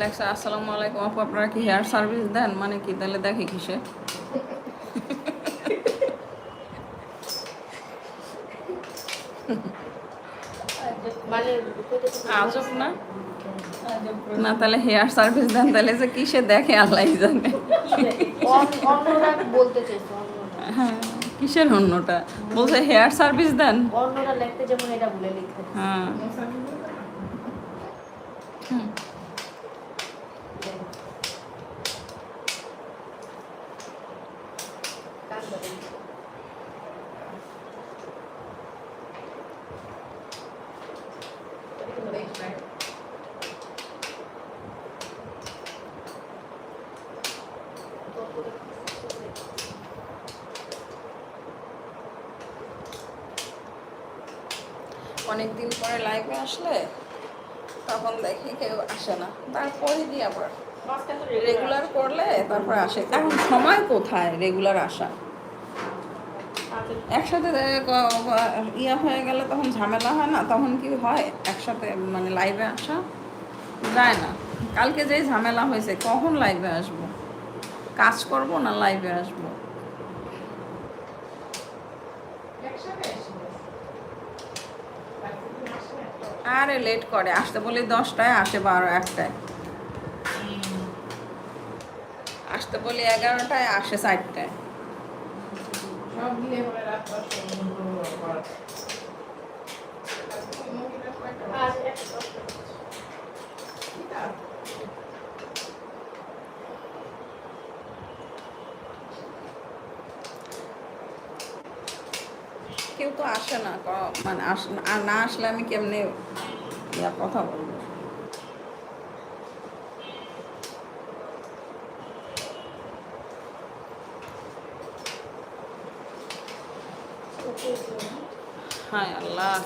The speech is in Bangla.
লেখছে আসসালামু আলাইকুম আপু আপনারা কি হেয়ার সার্ভিস দেন? মানে কি তাহলে দেখে কিসে? আজব না? না তাহলে হেয়ার সার্ভিস দেন তাহলে যে কিসে দেখে আল্লাহ জানে। হ্যাঁ কিসের অন্যটা? বলছে হেয়ার সার্ভিস দেন। অন্যরা লিখতে যেমন এটা বলে লিখতে। হ্যাঁ। হুম। অনেকদিন পরে লাইভে আসলে তখন দেখি কেউ আসে না। তারপরে দিয়ে আবার রেগুলার করলে তারপরে আসে। এখন সময় কোথায় রেগুলার আসা? একসাথে ইয়ে হয়ে গেলে তখন ঝামেলা হয় না তখন কি হয়? একসাথে মানে লাইভে আসা যায় না। কালকে যেই ঝামেলা হয়েছে কখন লাইভে আসব? কাজ করব না লাইভে আসব? আরে লেট করে আসতে বলি দশটায় আসে বারো একটায়। আসতে বলি এগারোটায় আসে চারটায়। সব মিলে পরে রাত দশটা কেউ তো আসে না মানে আস আর না আসলে আমি কেমনে ইয়া কথা বলব? হায় আল্লাহ